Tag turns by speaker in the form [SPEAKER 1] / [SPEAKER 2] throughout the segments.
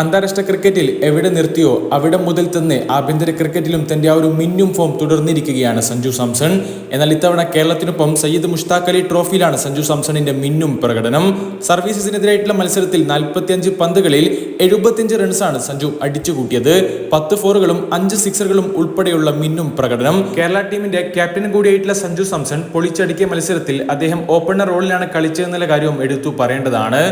[SPEAKER 1] അന്താരാഷ്ട്ര ക്രിക്കറ്റിൽ എവിടെ നിർത്തിയോ അവിടെ മുതൽ തന്നെ ആഭ്യന്തര ക്രിക്കറ്റിലും തന്റെ ആ ഒരു മിന്നും ഫോം തുടർന്നിരിക്കുകയാണ് സഞ്ജു സാംസൺ. എന്നാൽ ഇത്തവണ കേരളത്തിനൊപ്പം സയ്യിദ് മുഷ്താഖ് അലി ട്രോഫിയിലാണ് സഞ്ജു സാംസണിന്റെ മിന്നും പ്രകടനം. സർവീസസിനെതിരായിട്ടുള്ള മത്സരത്തിൽ നാൽപ്പത്തിയഞ്ച് പന്തുകളിൽ എഴുപത്തിയഞ്ച് റൺസാണ് സഞ്ജു അടിച്ചുകൂട്ടിയത്. പത്ത് ഫോറുകളും അഞ്ച് സിക്സറുകളും ഉൾപ്പെടെയുള്ള മിന്നും പ്രകടനം. കേരള ടീമിന്റെ ക്യാപ്റ്റൻ കൂടിയായിട്ടുള്ള സഞ്ജു സാംസൺ പൊളിച്ചടുക്കിയ മത്സരത്തിൽ അദ്ദേഹം ഓപ്പണർ റോളിലാണ് കളിച്ചതെന്നുള്ള കാര്യവും എടുത്തു പറയേണ്ടതാണ്.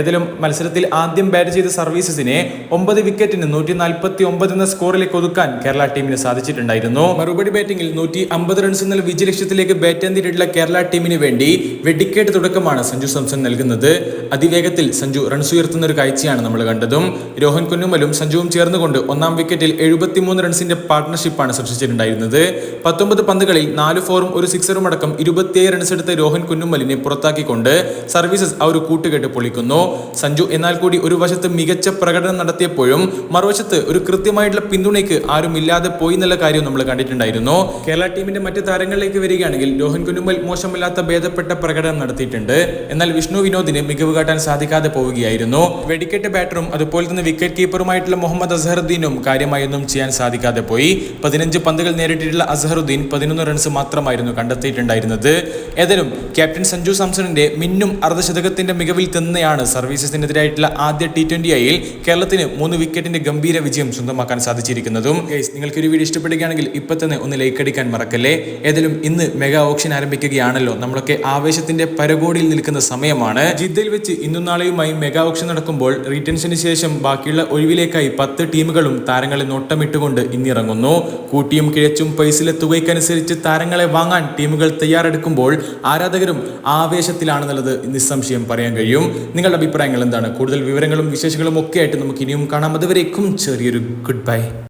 [SPEAKER 1] ഏതായാലും മത്സരത്തിൽ ആദ്യം ബാറ്റ് ചെയ്ത സർവീസസിനെ ഒമ്പത് വിക്കറ്റിന് നൂറ്റി നാൽപ്പത്തി ഒമ്പത് എന്ന സ്കോറിലേക്ക് ഒതുക്കാൻ കേരള ടീമിന് സാധിച്ചിട്ടുണ്ടായിരുന്നു. മറുപടി ബാറ്റിംഗിൽ നൂറ്റി അമ്പത് റൺസ് എന്ന വിജയ ലക്ഷ്യത്തിലേക്ക് ബാറ്റ് എന്തിട്ടുള്ള കേരള ടീമിന് വേണ്ടി വെടിക്കേറ്റ് തുടക്കമാണ് സഞ്ജു സാംസൺ നൽകുന്നത്. അതിവേഗത്തിൽ സഞ്ജു റൺസ് ഉയർത്തുന്ന ഒരു കാഴ്ചയാണ് നമ്മൾ കണ്ടതും. രോഹൻ കുന്നുമലും സഞ്ജുവും ചേർന്നുകൊണ്ട് ഒന്നാം വിക്കറ്റിൽ എഴുപത്തിമൂന്ന് റൺസിന്റെ പാർട്ട്ണർഷിപ്പാണ് സൃഷ്ടിച്ചിട്ടുണ്ടായിരുന്നത്. പത്തൊമ്പത് പന്തുകളിൽ നാല് ഫോറും ഒരു സിക്സറും അടക്കം ഇരുപത്തിയേഴ് റൺസ് എടുത്ത രോഹൻ കുന്നുമലിനെ പുറത്താക്കിക്കൊണ്ട് സർവീസസ് ആ ഒരു കൂട്ടുകെട്ട് പൊളിക്കുന്നു. സഞ്ജു എന്നാൽ കൂടി ഒരു വശത്ത് മികച്ച പ്രകടനം നടത്തിയപ്പോഴും മറുവശത്ത് ഒരു കൃത്യമായിട്ടുള്ള പിന്തുണയ്ക്ക് ആരും ഇല്ലാതെ പോയി എന്നുള്ള കാര്യം നമ്മൾ കണ്ടിട്ടുണ്ടായിരുന്നു. കേരള ടീമിന്റെ മറ്റ് താരങ്ങളിലേക്ക് വരികയാണെങ്കിൽ രോഹൻ കുനുമ്പൽ മോശമില്ലാത്ത ഭേദപ്പെട്ട പ്രകടനം നടത്തിയിട്ടുണ്ട്. എന്നാൽ വിഷ്ണു വിനോദിന് മികവ് കാട്ടാൻ സാധിക്കാതെ പോവുകയായിരുന്നു. വെടിക്കെട്ട് ബാറ്ററും അതുപോലെ തന്നെ വിക്കറ്റ് കീപ്പറുമായിട്ടുള്ള മുഹമ്മദ് അസഹറുദ്ദീനും കാര്യമായൊന്നും ചെയ്യാൻ സാധിക്കാതെ പോയി. പതിനഞ്ച് പന്തുകൾ നേരിട്ടിട്ടുള്ള അസഹറുദ്ദീൻ പതിനൊന്ന് റൺസ് മാത്രമായിരുന്നു കണ്ടെത്തിയിട്ടുണ്ടായിരുന്നത്. ഏതായാലും ക്യാപ്റ്റൻ സഞ്ജു സാംസണിന്റെ മിന്നും അർദ്ധശതകത്തിന്റെ മികവിൽ തന്നെയാണ് സർവീസസിനെതിരായിട്ടുള്ള ആദ്യ ടി ട്വന്റി ഐയിൽ കേരളത്തിന് മൂന്ന് വിക്കറ്റിന്റെ ഗംഭീര വിജയം സ്വന്തമാക്കാൻ സാധിച്ചിരിക്കുന്നതും. ഗൈസ് നിങ്ങൾക്ക് ഒരു വീഡിയോ ഇഷ്ടപ്പെടുകയാണെങ്കിൽ ഇപ്പൊ തന്നെ ഒന്ന് ലൈക്ക് അടിക്കാൻ മറക്കല്ലേ? ഏതായാലും ഇന്ന് മെഗാ ഓപ്ഷൻ ആരംഭിക്കുകയാണല്ലോ. നമ്മളൊക്കെ ആവേശത്തിന്റെ പരകോടിയിൽ നിൽക്കുന്ന സമയമാണ്. ജിദ്ദയിൽ വെച്ച് ഇന്നും നാളെയുമായി മെഗാ ഓപ്ഷൻ നടക്കുമ്പോൾ റീറ്റൻഷന് ശേഷം ബാക്കിയുള്ള ഒഴിവിലേക്കായി പത്ത് ടീമുകളും താരങ്ങളെ നോട്ടമിട്ടുകൊണ്ട് ഇന്നിറങ്ങുന്നു. കൂട്ടിയും കിഴച്ചും പൈസയിലെ തുകയ്ക്കനുസരിച്ച് താരങ്ങളെ വാങ്ങാൻ ടീമുകൾ തയ്യാറെടുക്കുമ്പോൾ ആരാധകരും ആവേശത്തിലാണെന്നുള്ളത് നിസ്സംശയം പറയാൻ കഴിയും. നിങ്ങളുടെ അഭിപ്രായങ്ങൾ എന്താണ്? കൂടുതൽ വിവരങ്ങളും വിശേഷങ്ങളും ഒക്കെ നമുക്ക് ഇനിയും കാണാം. അതുവരേക്കും ചെറിയൊരു ഗുഡ് ബൈ